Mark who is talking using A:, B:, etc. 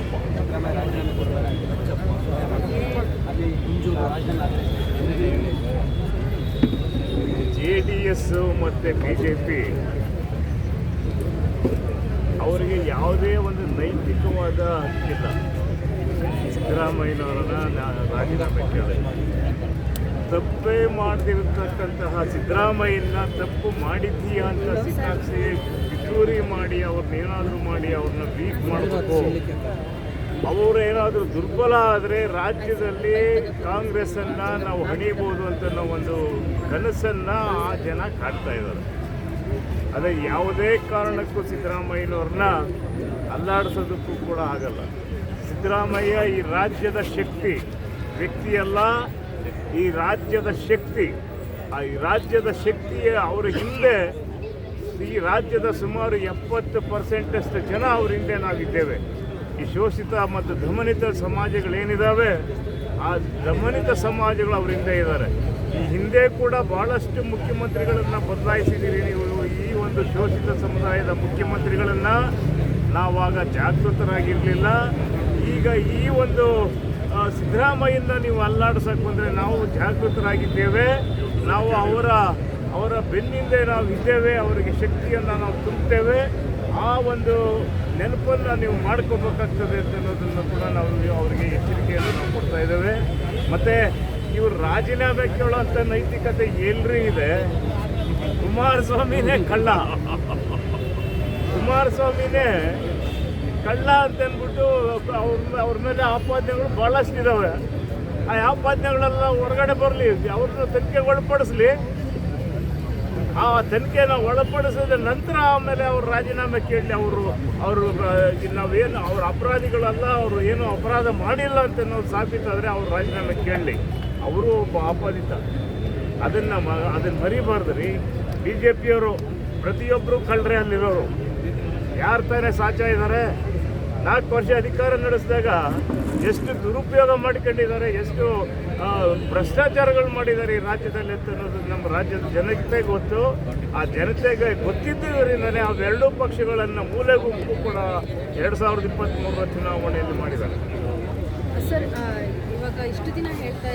A: Halappa J D S ಮತ್ತು B J P ಅವರಿಗೆ ಯಾವುದೇ ಒಂದು ನೈತಿಕವಾದ ಹಕ್ಕಿಲ್ಲ. ಸಿದ್ದರಾಮಯ್ಯನವರನ್ನ ರಾಜೀನಾಮೆ ಕೇಳಿ. ತಪ್ಪೇ ಮಾಡದಿರತಕ್ಕಂತಹ ಸಿದ್ದರಾಮಯ್ಯನ ತಪ್ಪು ಮಾಡಿದ್ದೀಯಾ ಅಂತ ಸಿಕ್ಕಾಕ್ಸಿ ಪಿತೂರಿ ಮಾಡಿ ಅವ್ರನ್ನ ಏನಾದರೂ ಮಾಡಿ ಅವ್ರನ್ನ ವೀಕ್ ಮಾಡಬೇಕು. ಅವರು ಏನಾದರೂ ದುರ್ಬಲ ಆದರೆ ರಾಜ್ಯದಲ್ಲಿ ಕಾಂಗ್ರೆಸ್ಸನ್ನು ನಾವು ಹಣಿಬೋದು ಅಂತ ಒಂದು ಕನಸನ್ನು ಆ ಜನ ಕಾಡ್ತಾ ಇದ್ದಾರೆ. ಅದೇ ಯಾವುದೇ ಕಾರಣಕ್ಕೂ ಸಿದ್ದರಾಮಯ್ಯನವ್ರನ್ನ ಅಲ್ಲಾಡಿಸೋದಕ್ಕೂ ಕೂಡ ಆಗಲ್ಲ. ಸಿದ್ದರಾಮಯ್ಯ ಈ ರಾಜ್ಯದ ಶಕ್ತಿ, ವ್ಯಕ್ತಿಯಲ್ಲ, ಈ ರಾಜ್ಯದ ಶಕ್ತಿ, ಆ ರಾಜ್ಯದ ಶಕ್ತಿಯ ಅವರ ಹಿಂದೆ ಈ ರಾಜ್ಯದ ಸುಮಾರು ಎಪ್ಪತ್ತು ಪರ್ಸೆಂಟಷ್ಟು ಜನ ಅವ್ರ ಹಿಂದೆ ನಾವಿದ್ದೇವೆ. ಈ ಶೋಷಿತ ಮತ್ತು ದಮನಿತ ಸಮಾಜಗಳೇನಿದ್ದಾವೆ ಆ ದಮನಿತ ಸಮಾಜಗಳು ಅವ್ರ ಹಿಂದೆ ಇದ್ದಾರೆ ಈ ಹಿಂದೆ ಕೂಡ ಬಹಳಷ್ಟು ಮುಖ್ಯಮಂತ್ರಿಗಳನ್ನು ಬದಲಾಯಿಸಿದ್ದೀರಿ ನೀವು. ಈ ಒಂದು ಶೋಷಿತ ಸಮುದಾಯದ ಮುಖ್ಯಮಂತ್ರಿಗಳನ್ನು ನಾವಾಗ ಜಾಗೃತರಾಗಿರಲಿಲ್ಲ. ಈಗ ಈ ಒಂದು ಸಿದ್ದರಾಮಯ್ಯನ ನೀವು ಅಲ್ಲಾಡ್ಸಕ್ಕೆ ಬಂದರೆ ನಾವು ಜಾಗೃತರಾಗಿದ್ದೇವೆ. ನಾವು ಅವರ ಅವರ ಬೆನ್ನಿಂದೆ ನಾವು ಇದ್ದೇವೆ, ಅವರಿಗೆ ಶಕ್ತಿಯನ್ನು ನಾವು ತುಂಬುತ್ತೇವೆ. ಆ ಒಂದು ನೆನಪನ್ನು ನೀವು ಮಾಡ್ಕೋಬೇಕಾಗ್ತದೆ ಅನ್ನೋದನ್ನು ಕೂಡ ನಾವು ಅವರಿಗೆ ಎಚ್ಚರಿಕೆಯನ್ನು ನಾವು ಕೊಡ್ತಾ ಇದ್ದೇವೆ. ಮತ್ತು ಇವರು ರಾಜೀನಾಮೆ ಕೇಳೋಂಥ ನೈತಿಕತೆ ಎಲ್ರಿ ಇದೆ. ಕುಮಾರಸ್ವಾಮಿನೇ ಕಳ್ಳ. ಕುಮಾರಸ್ವಾಮಿನೇ ಕಳ್ಳ ಅಂತ ಅಂದ್ಬಿಟ್ಟು ಅವ್ರ ಅವ್ರ ಮೇಲೆ ಆಪಾದನೆಗಳು ಭಾಳಷ್ಟಿದ್ದಾವೆ ಆ ಆಪಾದನೆಗಳೆಲ್ಲ ಹೊರಗಡೆ ಬರಲಿ, ಅವ್ರನ್ನ ತನಿಖೆಗೆ ಒಳಪಡಿಸ್ಲಿ ಆ ತನಿಖೆಯನ್ನು ಒಳಪಡಿಸಿದ ನಂತರ ಆಮೇಲೆ ಅವರು ರಾಜೀನಾಮೆ ಕೇಳಿ ಅವರು ಅವರು ನಾವೇನು ಅವ್ರ ಅಪರಾಧಿಗಳಲ್ಲ, ಅವರು ಏನು ಅಪರಾಧ ಮಾಡಿಲ್ಲ ಅಂತ ನಾವು ಸಾಬೀತಾದರೆ ಅವ್ರು ರಾಜೀನಾಮೆ ಕೇಳಲಿ. ಅವರು ಒಬ್ಬ ಆಪಾದಿತ. ಅದನ್ನು ಮ ಅದನ್ನು ಮರಿಬಾರ್ದು ರೀ ಬಿ ಜೆ ಪಿಯವರು ಪ್ರತಿಯೊಬ್ಬರು ಕಳ್ಳರೆ ಅಲ್ಲಿರೋರು. ಯಾರು ತಾನೇ ಸಾಚ ಇದ್ದಾರೆ ನಾಲ್ಕು ವರ್ಷ ಅಧಿಕಾರ ನಡೆಸಿದಾಗ ಎಷ್ಟು ದುರುಪಯೋಗ ಮಾಡಿಕೊಂಡಿದ್ದಾರೆ, ಎಷ್ಟು ಭ್ರಷ್ಟಾಚಾರಗಳು ಮಾಡಿದ್ದಾರೆ ಈ ರಾಜ್ಯದಲ್ಲಿ ಅಂತ ನಮ್ಮ ರಾಜ್ಯದ ಜನತೆ ಗೊತ್ತು. ಆ ಜನತೆಗೆ ಗೊತ್ತಿದ್ದರಿಂದಲೇ ಅವೆರಡೂ ಪಕ್ಷಗಳನ್ನು ಮೂಲೆ ಗುಂಪು ಕೂಡ ಎರಡು ಸಾವಿರದ ಇಪ್ಪತ್ತ್ಮೂರರ ಚುನಾವಣೆಯಲ್ಲಿ ಮಾಡಿದ್ದಾರೆ.
B: ಸರ್ ಇವಾಗ ಇಷ್ಟು ದಿನ ಹೇಳ್ತಾ